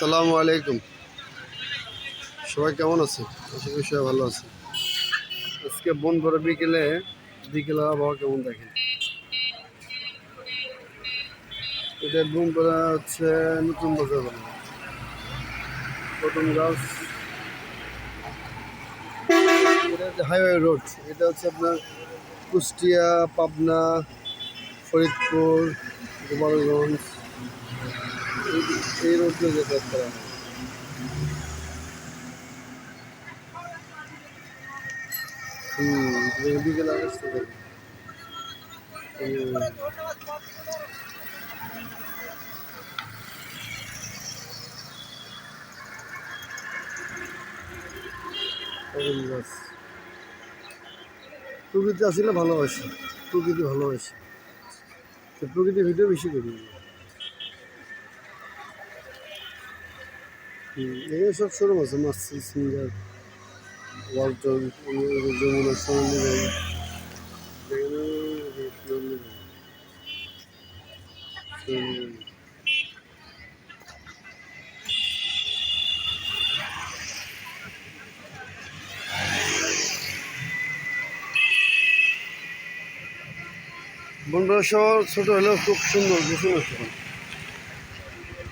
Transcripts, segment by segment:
আসসালামু আলাইকুম। সবাই কেমন আছে? আশা করি সবাই ভালো আছে। আজকে বন করে বিকেলে বিকেলে আবহাওয়া কেমন দেখেন? এটা বন করা হচ্ছে নতুন বাজার বানা প্রথম গাছ, এটা হাইওয়ে রোড এটা হচ্ছে আপনার কুষ্টিয়া, পাবনা, ফরিদপুর, গোপালগঞ্জ। এই- এই রোড দিয়ে যাতায়াত প্রকৃতি আসলে ভালোবাসি? প্রকৃতি ভালোবাসি। তো প্রকৃতির ভিডিও বেশি করি। হুম, এখানে সব শোরুম আছে মাসি Singer Walton Jamuna Sonali bank এখানে সোনালি ব্যাংক সোনালি ব্যাংক বন্ধুরা শহর ছোট হলেও খুব সুন্দর গোছানো শহর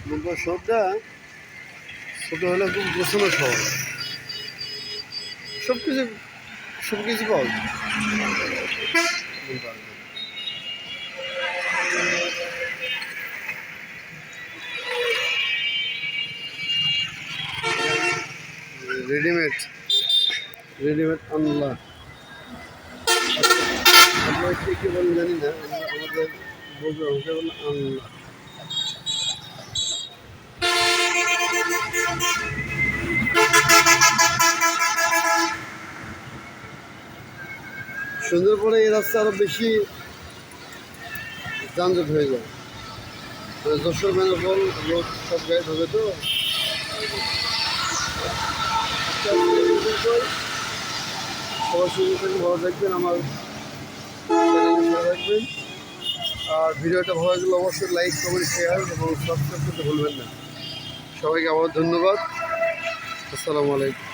বন্ধুরা শহরটা ছোট হলেও খুব গোছানো শহর সব কিছু সব কিছু পাওয়া যায়। রেডিমেড রেডিমেড আনলা আমরা কি কি বলেন জানি না আমাদের বলবে আনলা সুন্দর পরে এই রাস্তা আরও বেশি যানজট হয়ে যায়। যশোর মেনফল রোড সব গাইড হবে তো? সুন্দর থেকে ভালো থাকবেন, আমার ভালো থাকবেন। আর ভিডিওটা ভালো লাগলে অবশ্যই লাইক কমেন্ট শেয়ার এবং সাবস্ক্রাইব করতে ভুলবেন না। সবাইকে আবার ধন্যবাদ। আসসালামু আলাইকুম।